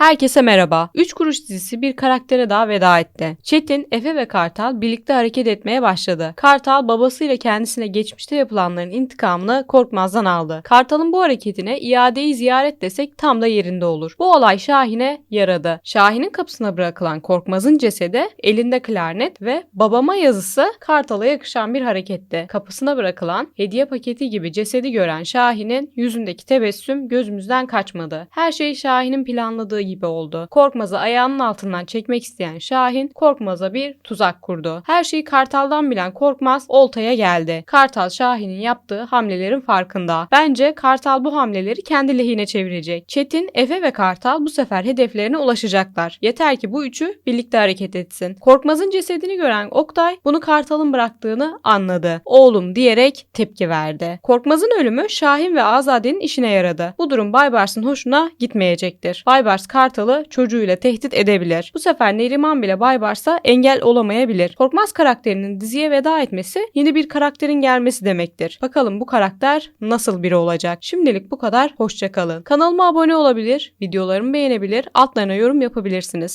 Herkese merhaba. 3 Kuruş dizisi bir karaktere daha veda etti. Çetin, Efe ve Kartal birlikte hareket etmeye başladı. Kartal babasıyla kendisine geçmişte yapılanların intikamını Korkmaz'dan aldı. Kartal'ın bu hareketine iadeyi ziyaret desek tam da yerinde olur. Bu olay Şahin'e yaradı. Şahin'in kapısına bırakılan Korkmaz'ın cesedi, elinde klarnet ve babama yazısı Kartal'a yakışan bir hareketti. Kapısına bırakılan hediye paketi gibi cesedi gören Şahin'in yüzündeki tebessüm gözümüzden kaçmadı. Her şey Şahin'in planladığı gibi oldu. Korkmaz'ı ayağının altından çekmek isteyen Şahin, Korkmaz'a bir tuzak kurdu. Her şeyi Kartal'dan bilen Korkmaz oltaya geldi. Kartal Şahin'in yaptığı hamlelerin farkında. Bence Kartal bu hamleleri kendi lehine çevirecek. Çetin, Efe ve Kartal bu sefer hedeflerine ulaşacaklar. Yeter ki bu üçü birlikte hareket etsin. Korkmaz'ın cesedini gören Oktay bunu Kartal'ın bıraktığını anladı. Oğlum diyerek tepki verdi. Korkmaz'ın ölümü Şahin ve Azade'nin işine yaradı. Bu durum Baybars'ın hoşuna gitmeyecektir. Baybars Kartal'ı çocuğuyla tehdit edebilir. Bu sefer Neriman bile Baybars'a engel olamayabilir. Korkmaz karakterinin diziye veda etmesi yeni bir karakterin gelmesi demektir. Bakalım bu karakter nasıl biri olacak? Şimdilik bu kadar. Hoşçakalın. Kanalıma abone olabilir, videolarımı beğenebilir, altlarına yorum yapabilirsiniz.